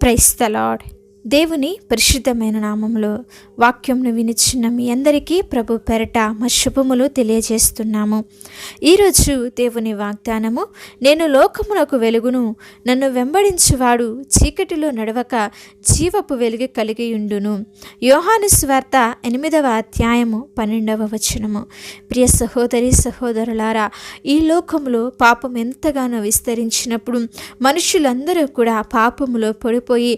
Price the lord దేవుని పరిశుద్ధమైన నామంలో వాక్యంను వినిచ్చిన మీ అందరికీ ప్రభు పెరట మా శుభములు తెలియజేస్తున్నాము. ఈరోజు దేవుని వాగ్దానము నేను లోకమునకు వెలుగును నన్ను వెంబడించువాడు చీకటిలో నడవక జీవపు వెలుగు కలిగియుండును యోహాను స్వార్త ఎనిమిదవ అధ్యాయము పన్నెండవ వచనము. ప్రియ సహోదరి సహోదరులారా ఈ లోకంలో పాపం ఎంతగానో విస్తరించినప్పుడు మనుషులందరూ కూడా పాపములో పడిపోయి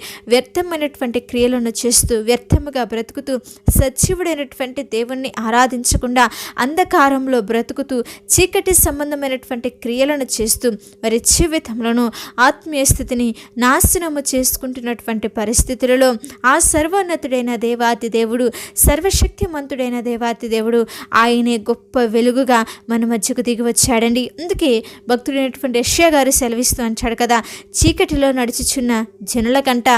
వ్యర్థమైనటువంటి క్రియలను చేస్తూ వ్యర్థముగా బ్రతుకుతూ సజీవుడైనటువంటి దేవుణ్ణి ఆరాధించకుండా అంధకారంలో బ్రతుకుతూ చీకటి సంబంధమైనటువంటి క్రియలను చేస్తూ వారి జీవితంలోనూ ఆత్మీయ స్థితిని నాశనము చేసుకుంటున్నటువంటి పరిస్థితులలో ఆ సర్వోన్నతుడైన దేవాతి దేవుడు సర్వశక్తిమంతుడైన దేవాతి దేవుడు ఆయనే గొప్ప వెలుగుగా మన మధ్యకు దిగి వచ్చాడండి. అందుకే భక్తుడైనటువంటి యష్యా గారు సెలవిస్తూ అంటాడు కదా చీకటిలో నడుచుచున్న జనుల కంట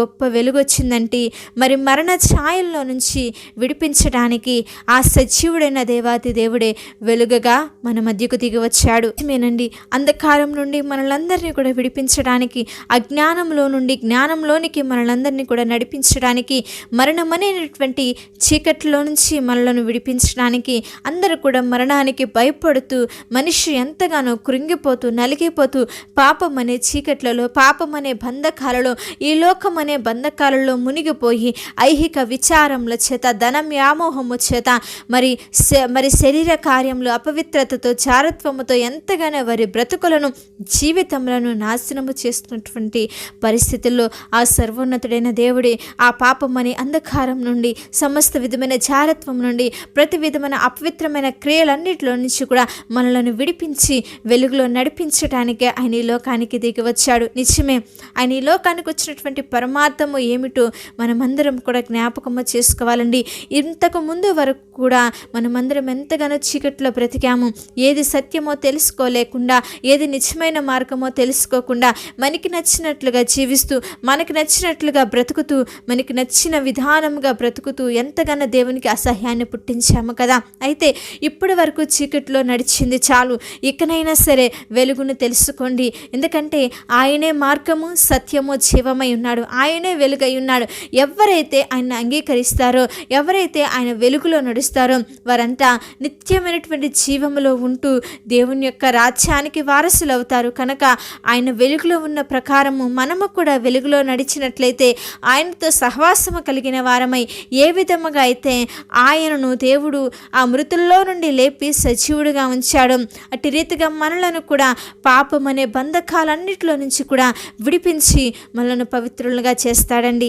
గొప్ప వెలుగు వెలుగొచ్చిందంటే మరి మరణ ఛాయల్లో నుంచి విడిపించడానికి ఆ సజీవుడైన దేవాతి దేవుడే వెలుగగా మన మధ్యకు దిగి వచ్చాడు. మేనండి అంధకారం నుండి మనలందరినీ కూడా విడిపించడానికి అజ్ఞానంలో నుండి జ్ఞానంలోనికి మనలందరినీ కూడా నడిపించడానికి మరణమనేటువంటి చీకట్లో నుంచి మనలను విడిపించడానికి అందరూ కూడా మరణానికి భయపడుతూ మనిషి ఎంతగానో కృంగిపోతూ నలిగిపోతూ పాపం అనే చీకట్లలో పాపం అనే బంధకాలలో ఈ లోకం అనే బంధకాలలో మునిగిపోయి ఐహిక విచారముల చేత ధనం వ్యామోహము చేత మరి శ- మరి శరీర కార్యములు అపవిత్రతతో చారత్వముతో ఎంతగానో వారి బ్రతుకులను జీవితములను నాశనము చేస్తున్నటువంటి పరిస్థితుల్లో ఆ సర్వోన్నతుడైన దేవుడే ఆ పాపం అనే అంధకారం నుండి సమస్త విధమైన జారత్వం నుండి ప్రతి విధమైన అపవిత్రమైన క్రియలన్నిటిలో నుంచి కూడా మనలను విడిపించి వెలుగులో నడిపించడానికే ఆయన ఈ లోకానికి దిగి వచ్చాడు. నిజమే ఆయన ఈ లోకానికి వచ్చినటువంటి పరమాత్మము ఏమిటో మనమందరం కూడా జ్ఞాపకము చేసుకోవాలండి. ఇంతకు ముందు వరకు కూడా మనమందరం ఎంతగానో చీకట్లో బ్రతికాము. ఏది సత్యమో తెలుసుకోలేకుండా ఏది నిజమైన మార్గమో తెలుసుకోకుండా మనకి నచ్చినట్లుగా జీవిస్తూ మనకి నచ్చినట్లుగా బ్రతుకుతూ మనకి నచ్చిన విధానముగా బ్రతుకుతూ ఎంతగానో దేవునికి అసహ్యాన్ని పుట్టించాము కదా. అయితే ఇప్పటి వరకు చీకట్లో నడిచింది చాలు. ఇకనైనా సరే వెలుగును తెలుసుకోండి. ఎందుకంటే ఆయనే మార్గము సత్యము జీవమై ఉన్నాడు. ఆయనే వెలుగు ఉన్నాడు. ఎవరైతే ఆయన అంగీకరిస్తారో ఎవరైతే ఆయన వెలుగులో నడుస్తారో వారంతా నిత్యమైనటువంటి జీవములో ఉంటూ దేవుని యొక్క రాజ్యానికి వారసులు అవుతారు కనుక ఆయన వెలుగులో ఉన్న ప్రకారము మనము కూడా వెలుగులో నడిచినట్లయితే ఆయనతో సహవాసము కలిగిన వారమై ఏ విధముగా అయితే ఆయనను దేవుడు ఆ మృతుల్లో నుండి లేపి సజీవుడిగా ఉంచాడు అట్టి రీతిగా మనలను కూడా పాపం అనే బంధకాలన్నిటిలో నుంచి కూడా విడిపించి మనలను పవిత్రులుగా చేస్తాడు. మాట్లాడండి.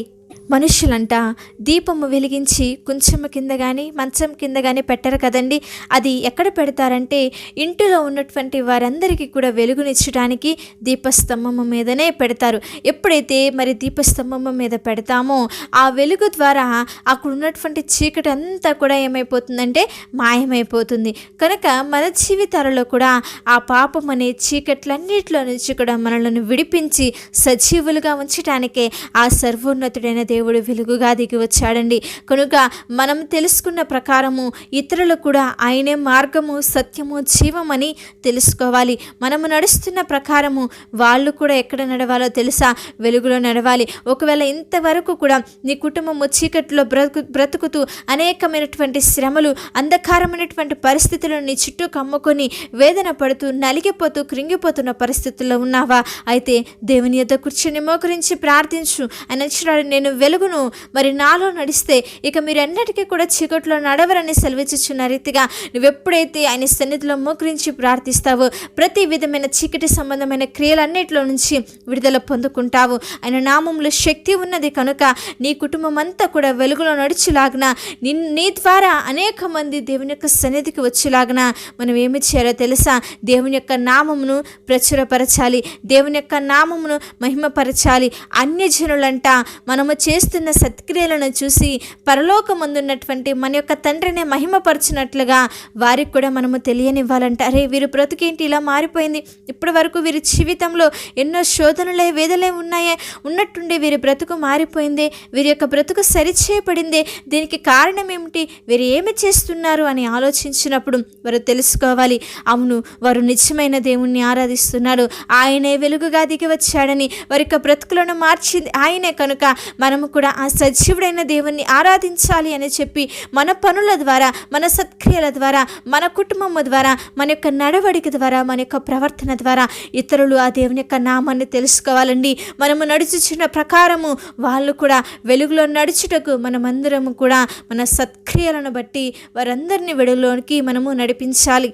మనుషులంట దీపము వెలిగించి కొంచెము కింద కానీ మంచం కింద కానీ పెట్టరు కదండి. అది ఎక్కడ పెడతారంటే ఇంటిలో ఉన్నటువంటి వారందరికీ కూడా వెలుగునిచ్చడానికి దీపస్తంభము మీదనే పెడతారు. ఎప్పుడైతే మరి దీపస్తంభము మీద పెడతామో ఆ వెలుగు ద్వారా అక్కడ ఉన్నటువంటి చీకటి అంతా కూడా ఏమైపోతుందంటే మాయమైపోతుంది. కనుక మన జీవితాలలో కూడా ఆ పాపం అనే చీకట్లన్నిటిలో నుంచి కూడా మనలను విడిపించి సజీవులుగా ఉంచటానికే ఆ సర్వోన్నతుడైన దేవుడు వెలుగుగా దిగి వచ్చాడండి. కనుక మనం తెలుసుకున్న ప్రకారము ఇతరులు కూడా ఆయనే మార్గము సత్యము జీవమని తెలుసుకోవాలి. మనము నడుస్తున్న ప్రకారము వాళ్ళు కూడా ఎక్కడ నడవాలో తెలుసా? వెలుగులో నడవాలి. ఒకవేళ ఇంతవరకు కూడా నీ కుటుంబము చీకట్లో బ్రతుకు బ్రతుకుతూ అనేకమైనటువంటి శ్రమలు అంధకారమైనటువంటి పరిస్థితులను నీ చుట్టూ కమ్ముకొని వేదన పడుతూ నలిగిపోతూ కృంగిపోతున్న పరిస్థితుల్లో ఉన్నావా? అయితే దేవుని యొక్క కూర్చొని మోకరించి ప్రార్థించు. అని నేను వెలుగును మరి నాలో నడిస్తే ఇక మీరు ఎన్నటికీ కూడా చీకట్లో నడవరని సెలవిచ్చుచున్న రీతిగా నువ్వెప్పుడైతే ఆయన సన్నిధిలో మోకరించి ప్రార్థిస్తావో ప్రతి విధమైన చీకటి సంబంధమైన క్రియలన్నిటిలో నుంచి విడుదల పొందుకుంటావు. ఆయన నామంలో శక్తి ఉన్నది కనుక నీ కుటుంబం అంతా కూడా వెలుగులో నడుచులాగిన నిన్ నీ ద్వారా అనేక మంది దేవుని యొక్క సన్నిధికి వచ్చేలాగిన మనం ఏమి చేయాలో తెలుసా? దేవుని యొక్క నామమును ప్రచురపరచాలి. దేవుని యొక్క నామమును మహిమపరచాలి. అన్యజనులంట మనము చే చేస్తున్న సత్క్రియలను చూసి పరలోకమందున్నటువంటి మన యొక్క తండ్రిని మహిమపరచినట్లుగా వారికి కూడా మనము తెలియనివ్వాలంట. అరే వీరు బ్రతికేంటి? ఇలా మారిపోయింది. ఇప్పటి వరకు వీరి జీవితంలో ఎన్నో శోధనలే వేదలే ఉన్నాయే. ఉన్నట్టుండి వీరి బ్రతుకు మారిపోయింది. వీరి యొక్క బ్రతుకు సరిచేయబడింది. దీనికి కారణం ఏమిటి? వీరు ఏమి చేస్తున్నారు అని ఆలోచించినప్పుడు వారు తెలుసుకోవాలి. అవును వారు నిజమైన దేవుణ్ణి ఆరాధిస్తున్నారు. ఆయనే వెలుగుగా దిగి వచ్చాడని వారి యొక్క బ్రతుకులను మార్చింది ఆయనే కనుక మనం మనము కూడా ఆ సజీవుడైన దేవుణ్ణి ఆరాధించాలి అని చెప్పి మన పనుల ద్వారా మన సత్క్రియల ద్వారా మన కుటుంబము ద్వారా మన యొక్క నడవడిక ద్వారా మన యొక్క ప్రవర్తన ద్వారా ఇతరులు ఆ దేవుని యొక్క నామాన్ని తెలుసుకోవాలండి. మనము నడుచుచున్న ప్రకారము వాళ్ళు కూడా వెలుగులో నడుచుటకు మనమందరము కూడా మన సత్క్రియలను బట్టి వారందరినీ వెలుగులోనికి మనము నడిపించాలి.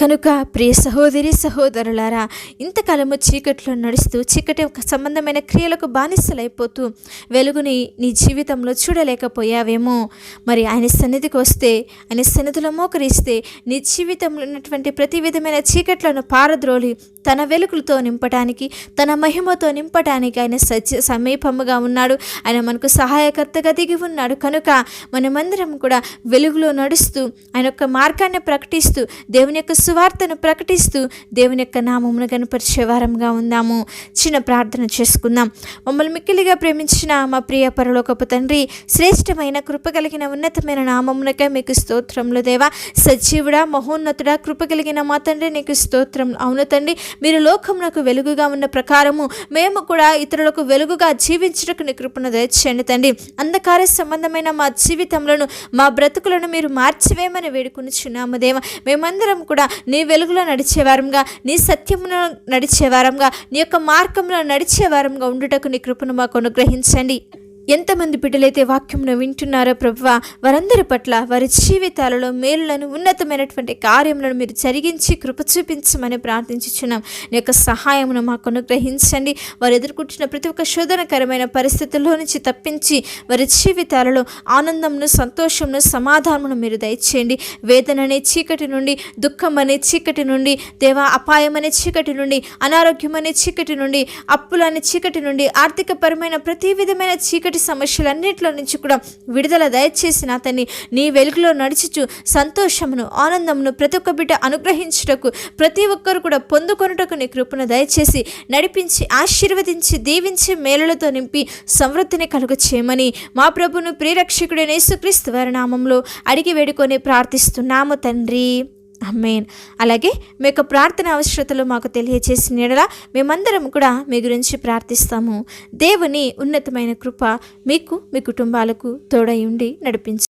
కనుక ప్రియ సహోదరి సహోదరులారా ఇంతకాలము చీకట్లో నడుస్తూ చీకటి సంబంధమైన క్రియలకు బానిసలైపోతూ వెలుగుని నీ జీవితంలో చూడలేకపోయావేమో. మరి ఆయన సన్నిధికి వస్తే ఆయన సన్నిధిలో మోకరిస్తే నీ జీవితంలో ఉన్నటువంటి ప్రతి విధమైన చీకట్లను పారద్రోలి తన వెలుగులతో నింపటానికి తన మహిమతో నింపటానికి ఆయన సజ్జ సమీపముగా ఉన్నాడు. ఆయన మనకు సహాయకర్తగా దిగి ఉన్నాడు. కనుక మనమందరం కూడా వెలుగులో నడుస్తూ ఆయన యొక్క మార్గాన్ని ప్రకటిస్తూ దేవుని యొక్క సువార్తను ప్రకటిస్తూ దేవుని యొక్క నామమును కనపరిచే వారంగా ఉందాము. చిన్న ప్రార్థన చేసుకుందాం. మమ్మల్ని మిక్కిలిగా ప్రేమించిన మా ప్రియ పరలోకపు తండ్రి శ్రేష్టమైన కృప కలిగిన ఉన్నతమైన నామమునకే మీకు స్తోత్రములు దేవా. సజీవుడా మహోన్నతుడా కృప కలిగిన మా తండ్రి నీకు స్తోత్రం. అవును తండ్రి మీరు లోకమునకు వెలుగుగా ఉన్న ప్రకారము మేము కూడా ఇతరులకు వెలుగుగా జీవించుటకు నీ కృపను దయచేయండి తండ్రి. అంధకార సంబంధమైన మా జీవితంలో మా బ్రతుకులను మీరు మార్చివేయమని వేడుకునిచున్నాము దేవ. మేమందరం కూడా నీ వెలుగులో నడిచేవారంగా నీ సత్యమును నడిచేవారంగా నీ యొక్క మార్గంలో నడిచేవారంగా ఉండుటకు నీ కృపను మాకు అనుగ్రహించండి. ఎంతమంది బిడ్డలైతే వాక్యంను వింటున్నారో ప్రభు వారందరి పట్ల వారి జీవితాలలో మేలులను ఉన్నతమైనటువంటి కార్యములను మీరు జరిగించి కృప చూపించమని ప్రార్థించుచున్నాం. నీ యొక్క సహాయమును మాకు అనుగ్రహించండి. వారు ఎదుర్కొంటున్న ప్రతి ఒక్క శోధనకరమైన పరిస్థితుల్లో నుంచి తప్పించి వారి జీవితాలలో ఆనందంను సంతోషంను సమాధానమును మీరు దయచేయండి. వేదన అనే చీకటి నుండి దుఃఖం అనే చీకటి నుండి దేవా అపాయం అనే చీకటి నుండి అనారోగ్యం అనే చీకటి నుండి అప్పులు అనే చీకటి నుండి ఆర్థికపరమైన ప్రతి విధమైన చీకటి సమస్యలన్నింటిలో నుంచి కూడా విడుదల దయచేసి నా తన్ని నీ వెలుగులో నడుచుచు సంతోషమును ఆనందమును ప్రతి ఒక్క బిడ్డ అనుగ్రహించుటకు ప్రతి ఒక్కరు కూడా పొందుకొనుటకు నీ కృపను దయచేసి నడిపించి ఆశీర్వదించి దీవించి మేలులతో నింపి సమృద్ధిని కలుగ చేయమని మా ప్రభును ప్రియరక్షకుడైన యేసుక్రీస్తు వారి నామంలో అడిగి వేడుకొని ప్రార్థిస్తున్నాము తండ్రి. అమ్మేన్ అలాగే మీ యొక్క ప్రార్థన అవసరతలు మాకు తెలియచేసిన ఎడల మేమందరం కూడా మీ గురించి ప్రార్థిస్తాము. దేవుని ఉన్నతమైన కృప మీకు మీ కుటుంబాలకు తోడై ఉండి నడిపించు